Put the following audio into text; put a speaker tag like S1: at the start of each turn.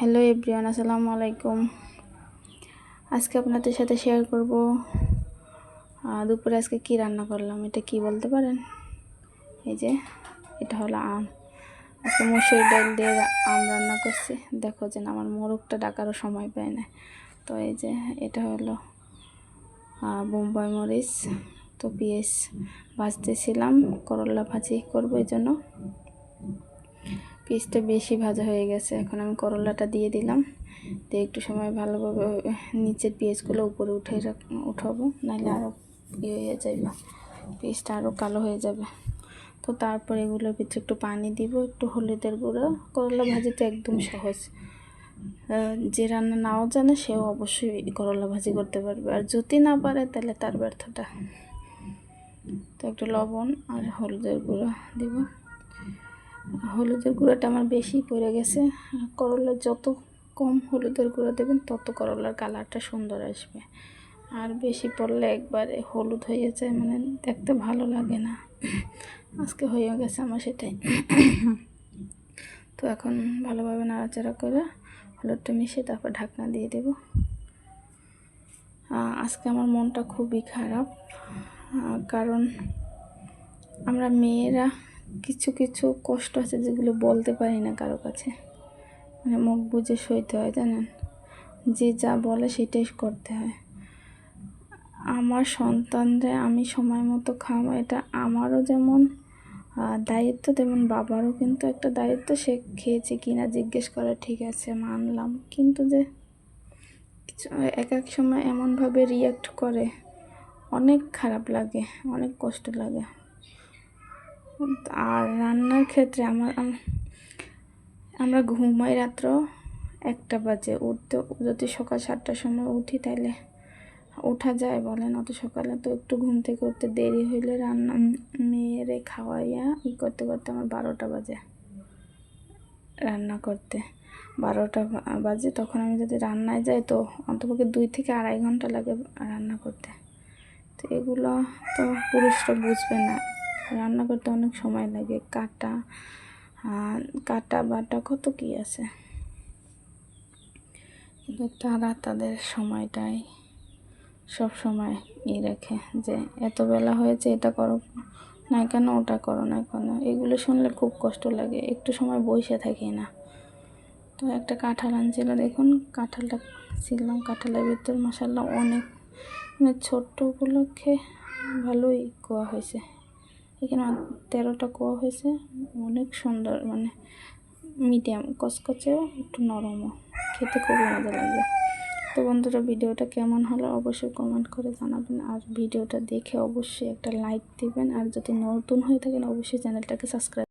S1: Hello everyone, আসসালামু আলাইকুম। আজকে আপনাদের সাথে শেয়ার করব দুপুরে আজকে কি রান্না করলাম, এটা কি বলতে পারেন? এই যে, এটা হলো আম। আজকে মুসুর ডাল দিয়ে আম রান্না করছি। দেখো যে আমার মোরগটা ডাকারও সময় পায় না। তো এই যে, এটা হলো বোম্বাই মরিচ। তো পেঁয়াজ ভাজতেছিলাম, করলা ভাজি করব এই জন্য। পিসটা বেশি ভাজা হয়ে গেছে। এখন আমি করলাটা দিয়ে দিলাম। দিয়ে একটু সময় ভালোভাবে নিচের পেঁয়াজগুলো উপরে উঠে উঠাবো, নাহলে আরও ইয়ে হয়ে যাবে পিসটা আরও কালো হয়ে যাবে। তো তারপর এগুলোর ভিতরে একটু পানি দিব, একটু হলুদের গুঁড়ো। করলা ভাজি তো একদম সহজ। যে রান্না নাও জানে, সেও অবশ্যই করলা ভাজি করতে পারবে। আর যদি না পারে, তাহলে তার ব্যর্থটা তো একটু লবণ আর হলুদের গুঁড়ো দিব। হলুদের গুঁড়োটা আমার বেশি পড়ে গেছে। করলা যত কম হলুদের গুঁড়ো দেবেন, তত করলার কালারটা সুন্দর আসবে। আর বেশি পড়লে একবারে হলুদ হয়ে যায় মানে দেখতে ভালো লাগে না। আজকে হয়ে গেছে আমার সেটাই। তো এখন ভালোভাবে নাড়াচাড়া করে হলুদটা মিশিয়ে তারপর ঢাকনা দিয়ে দেব। আজকে আমার মনটা খুবই খারাপ কারণ আমরা মেয়েরা কিছু কিছু কষ্ট আছে যেগুলো বলতে পারি না কারও কাছে। মানে মুখ বুঝে সইতে হয়, জানেন? যে যা বলে সেটাই করতে হয়। আমার সন্তানরা আমি সময় মতো খাওয়া এটা আমারও যেমন দায়িত্ব, তেমন বাবারও কিন্তু একটা দায়িত্ব। সে খেয়েছে কি না জিজ্ঞেস করা ঠিক আছে, মানলাম। কিন্তু যে কিছু, এক এক সময় এমনভাবে রিয়াক্ট করে, অনেক খারাপ লাগে, অনেক কষ্ট লাগে। আর রান্নার ক্ষেত্রে আমার আমরা ঘুমাই রাত্র একটা বাজে। উঠতে, যদি সকাল সাতটার সময় উঠি তাহলে ওঠা যায় বলেন, অত সকালে তো একটু ঘুম থেকে উঠতে দেরি হইলে রান্না মেয়েরে খাওয়াইয়া ই করতে করতে আমার বারোটা বাজে রান্না করতে। বারোটা বাজে তখন আমি যদি রান্নায় যাই তো অন্তপক্ষে দুই থেকে আড়াই ঘণ্টা লাগে রান্না করতে। তো এগুলো তো পুরুষরা বুঝবে না। রান্না করতে অনেক সময় লাগে। কাটা কাটা বাটা কত কি আছে? তারা তাদের সময়টাই সব সময় ই রাখে যে এত বেলা হয়েছে এটা করো না কেন, ওটা করো না কেন। এগুলো শুনলে খুব কষ্ট লাগে, একটু সময় বসে থাকি না। তো একটা কাঁঠাল আনছিল, দেখুন কাঁঠালটা ছিলাম, কাঁঠালের ভিতর মশাল্লা অনেক মানে ছোট্ট উপলক্ষে ভালোই কোয়া হয়েছে। এখানে তেরোটা কোয়া হয়েছে। অনেক সুন্দর মানে মিডিয়াম কচকচেও একটু নরমও। খেতে খুবই মজা লাগবে। তো বন্ধুরা, ভিডিওটা কেমন হলো অবশ্যই কমেন্ট করে জানাবেন। আর ভিডিওটা দেখে অবশ্যই একটা লাইক দিবেন। আর যদি নতুন হয়ে থাকেন, অবশ্যই চ্যানেলটাকে সাবস্ক্রাইব